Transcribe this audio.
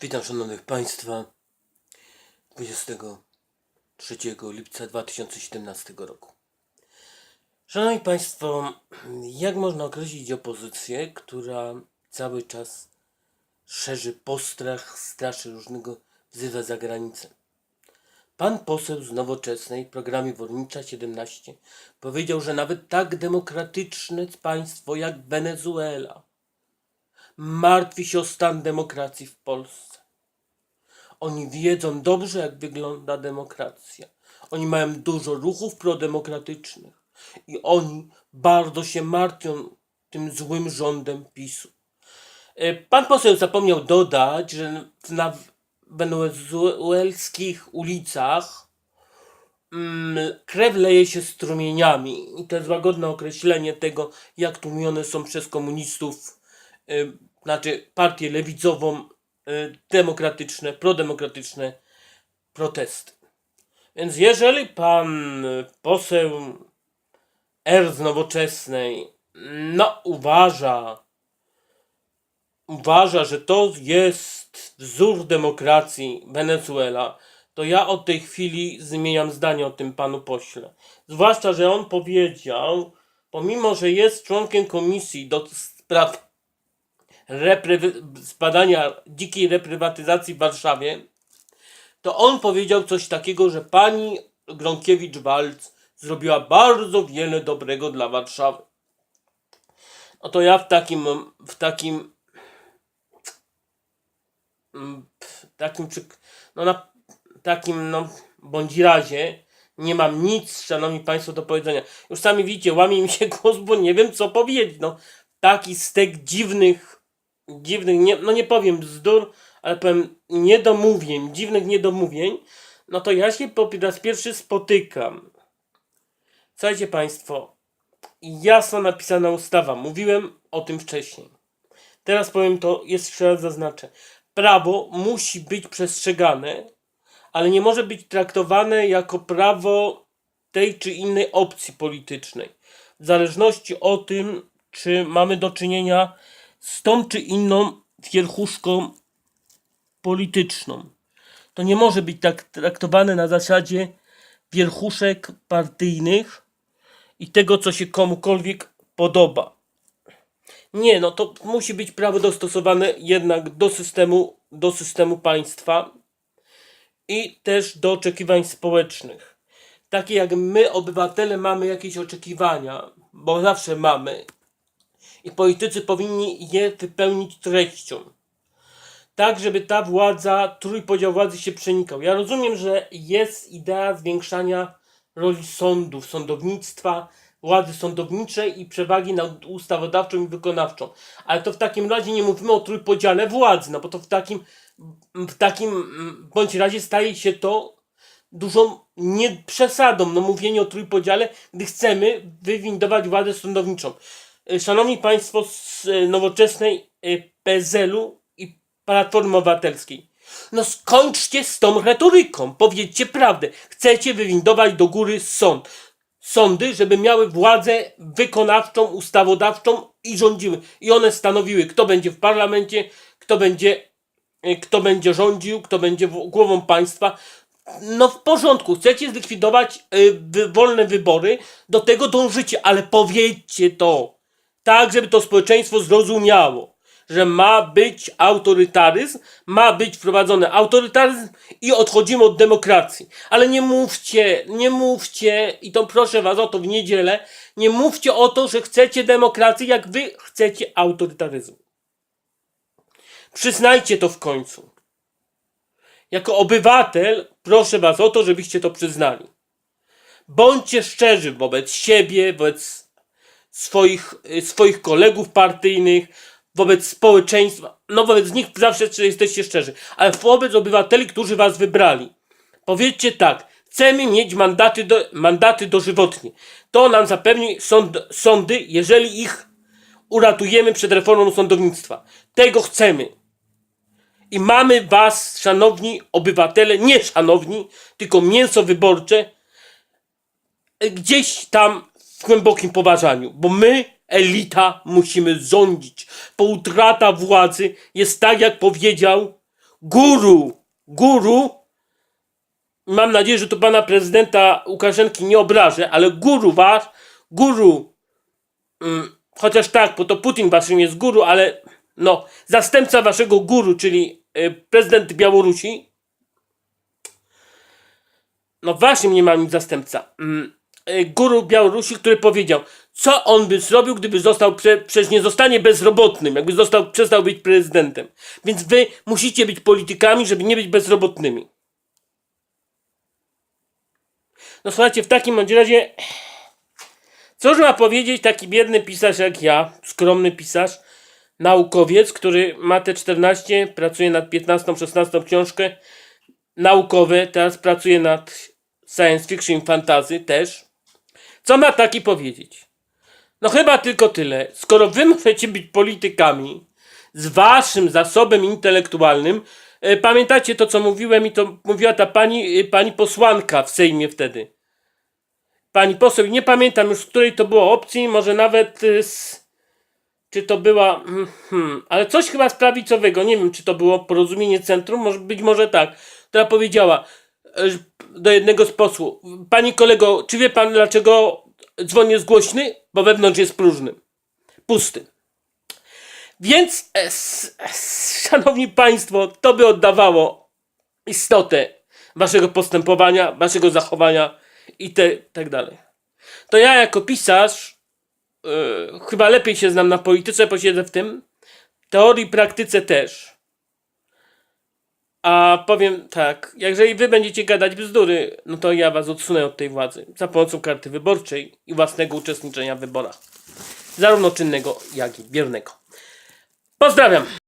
Witam szanownych Państwa 23 lipca 2017 roku. Szanowni Państwo, jak można określić opozycję, która cały czas szerzy postrach, straszy różnego, wzywa za granicę? Pan poseł z Nowoczesnej programie Wornicza 17 powiedział, że nawet tak demokratyczne państwo jak Wenezuela martwi się o stan demokracji w Polsce. Oni wiedzą dobrze, jak wygląda demokracja. Oni mają dużo ruchów prodemokratycznych i oni bardzo się martwią tym złym rządem PiSu. E, Pan poseł zapomniał dodać, że na wenezuelskich ulicach mm, krew leje się strumieniami. I to jest łagodne określenie tego, jak tłumione są przez komunistów, y, znaczy partię lewicową, y, demokratyczne, prodemokratyczne protesty. Więc jeżeli pan poseł R z Nowoczesnej, no uważa, uważa, że to jest wzór demokracji Wenezuela, to ja od tej chwili zmieniam zdanie o tym panu pośle. Zwłaszcza, że on powiedział, pomimo, że jest członkiem komisji do spraw reprywy- zbadania dzikiej reprywatyzacji w Warszawie, to on powiedział coś takiego, że pani Gronkiewicz-Walc zrobiła bardzo wiele dobrego dla Warszawy. No to ja w takim, w takim, mm, w takim, no na takim, no, bądź razie nie mam nic, szanowni państwo, do powiedzenia. Już sami widzicie, łamie mi się głos, bo nie wiem, co powiedzieć. No, taki stek dziwnych, dziwnych, nie, no nie powiem bzdur, ale powiem niedomówień, dziwnych niedomówień, no to ja się po raz pierwszy spotykam. Słuchajcie Państwo, jasno napisana ustawa, mówiłem o tym wcześniej. Teraz powiem to, jeszcze raz zaznaczę. Prawo musi być przestrzegane, ale nie może być traktowane jako prawo tej czy innej opcji politycznej. W zależności o tym, czy mamy do czynienia z tą czy inną wierchuszką polityczną. To nie może być tak traktowane na zasadzie wierchuszek partyjnych i tego, co się komukolwiek podoba. Nie, no to musi być prawo dostosowane jednak do systemu, do systemu państwa i też do oczekiwań społecznych. Takie jak my, obywatele, mamy jakieś oczekiwania, bo zawsze mamy, i politycy powinni je wypełnić treścią. Tak, żeby ta władza, trójpodział władzy się przenikał. Ja rozumiem, że jest idea zwiększania roli sądów, sądownictwa, władzy sądowniczej i przewagi nad ustawodawczą i wykonawczą. Ale to w takim razie nie mówimy o trójpodziale władzy, no bo to w takim, w takim bądź razie staje się to dużą nie przesadą, no mówienie o trójpodziale, gdy chcemy wywindować władzę sądowniczą. Y, Szanowni Państwo z y, nowoczesnej y, PZL-u i Platformy Obywatelskiej. No skończcie z tą retoryką, powiedzcie prawdę. Chcecie wywindować do góry sąd. Sądy, żeby miały władzę wykonawczą, ustawodawczą i rządziły. I one stanowiły, kto będzie w parlamencie, kto będzie, kto będzie rządził, kto będzie głową państwa. No w porządku, chcecie zlikwidować y, wolne wybory, do tego dążycie, ale powiedzcie to, tak żeby to społeczeństwo zrozumiało, że ma być autorytaryzm, ma być wprowadzony autorytaryzm i odchodzimy od demokracji. Ale nie mówcie, nie mówcie, i to proszę was o to w niedzielę, nie mówcie o to, że chcecie demokracji, jak wy chcecie autorytaryzmu. Przyznajcie to w końcu. Jako obywatel proszę was o to, żebyście to przyznali. Bądźcie szczerzy wobec siebie, wobec swoich, y, swoich kolegów partyjnych, wobec społeczeństwa. No wobec nich zawsze jesteście szczerzy, ale wobec obywateli, którzy was wybrali. Powiedzcie tak, chcemy mieć mandaty, do, mandaty dożywotnie. To nam zapewni sąd, sądy, jeżeli ich uratujemy przed reformą sądownictwa. Tego chcemy. I mamy was, szanowni obywatele, nie szanowni, tylko mięso wyborcze, gdzieś tam w głębokim poważaniu, bo my, elita, musimy rządzić. Bo utrata władzy jest tak, jak powiedział guru, guru, mam nadzieję, że to pana prezydenta Łukaszenki nie obrażę, ale guru wasz, guru, mm, chociaż tak, bo to Putin waszym jest guru, ale no, zastępca waszego guru, czyli y, prezydent Białorusi, no waszym nie ma nic zastępca, mm, guru Białorusi, który powiedział, co on by zrobił, gdyby został, prze, przecież nie zostanie bezrobotnym, jakby został, przestał być prezydentem. Więc wy musicie być politykami, żeby nie być bezrobotnymi. No słuchajcie, w takim razie, cóż ma powiedzieć taki biedny pisarz jak ja, skromny pisarz, naukowiec, który ma te 14, pracuje nad 15, 16 książkę, naukowe, teraz pracuje nad science fiction, fantasy też. Co ma taki powiedzieć? No chyba tylko tyle. Skoro wy możecie być politykami z waszym zasobem intelektualnym, e, pamiętacie to, co mówiłem i to mówiła ta pani, e, pani posłanka w Sejmie wtedy. Pani poseł, nie pamiętam już z której to było opcji, może nawet e, z, czy to była, hmm, hmm, ale coś chyba z prawicowego, nie wiem, czy to było porozumienie centrum, może być może tak, która powiedziała do jednego z posłów, pani kolego, czy wie pan dlaczego dzwon jest głośny? Bo wewnątrz jest próżny, pusty. Więc, e, s, szanowni państwo, to by oddawało istotę waszego postępowania, waszego zachowania i te, tak dalej. To ja jako pisarz e, chyba lepiej się znam na polityce, posiedzę w tym, teorii, praktyce też. A powiem tak, jeżeli wy będziecie gadać bzdury, no to ja was odsunę od tej władzy za pomocą karty wyborczej i własnego uczestniczenia w wyborach. Zarówno czynnego, jak i biernego. Pozdrawiam!